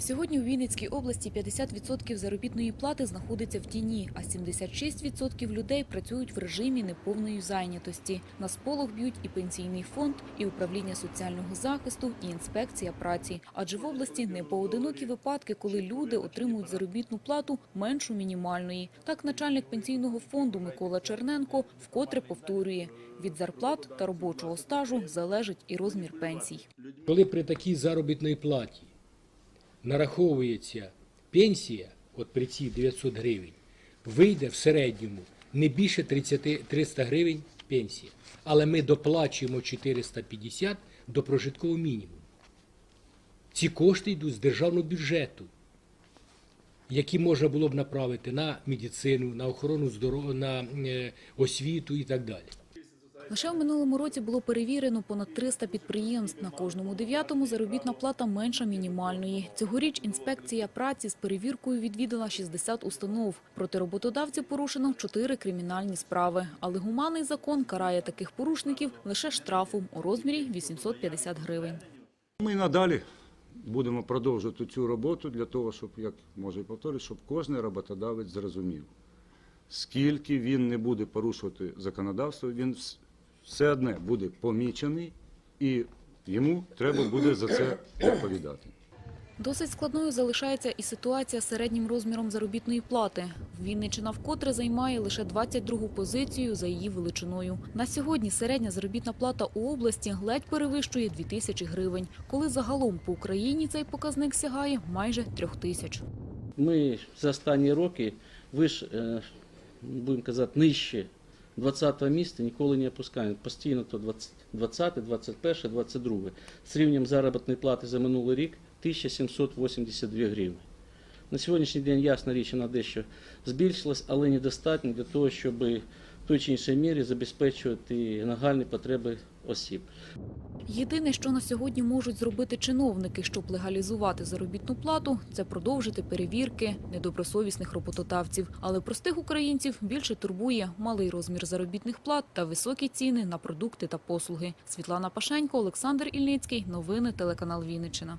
Сьогодні у Вінницькій області 50% заробітної плати знаходиться в тіні, а 76% людей працюють в режимі неповної зайнятості. На сполох б'ють і пенсійний фонд, і управління соціального захисту, і інспекція праці. Адже в області не поодинокі випадки, коли люди отримують заробітну плату меншу мінімальної. Так начальник пенсійного фонду Микола Черненко вкотре повторює: від зарплат та робочого стажу залежить і розмір пенсій. Коли при такій заробітній платі нараховується пенсія, от при цій 900 гривень, вийде в середньому не більше 30, 300 гривень пенсія. Але ми доплачуємо 450 до прожиткового мінімуму. Ці кошти йдуть з державного бюджету, які можна було б направити на медицину, на охорону здоров'я, на е, освіту і так далі. Лише в минулому році було перевірено понад 300 підприємств. На кожному дев'ятому заробітна плата менша мінімальної. Цьогоріч інспекція праці з перевіркою відвідала 60 установ. Проти роботодавців порушено 4 кримінальні справи. Але гуманний закон карає таких порушників лише штрафом у розмірі 850 гривень. Ми надалі будемо продовжувати цю роботу для того, щоб, як може і повторюю, щоб кожен роботодавець зрозумів, скільки він не буде порушувати законодавство, він все одне буде помічений і йому треба буде за це відповідати. Досить складною залишається і ситуація з середнім розміром заробітної плати. Вінниччина вкотре займає лише 22-гу позицію за її величиною. На сьогодні середня заробітна плата у області ледь перевищує 2 тисячі гривень, коли загалом по Україні цей показник сягає майже 3 тисяч. Ми за останні роки виш, е, будемо казати, нижче 20-го місця ніколи не опускаємо. Постійно то 20, 20, 21, 22. З рівнем заробітної плати за минулий рік 1782 гривні. На сьогоднішній день ясна річ, вона дещо збільшилась, але недостатньо для того, щоб в той чи іншій мірі забезпечувати нагальні потреби осіб. Єдине, що на сьогодні можуть зробити чиновники, щоб легалізувати заробітну плату, це продовжити перевірки недобросовісних роботодавців. Але простих українців більше турбує малий розмір заробітних плат та високі ціни на продукти та послуги. Світлана Пашенько, Олександр Ільницький. Новини телеканал Вінниччина.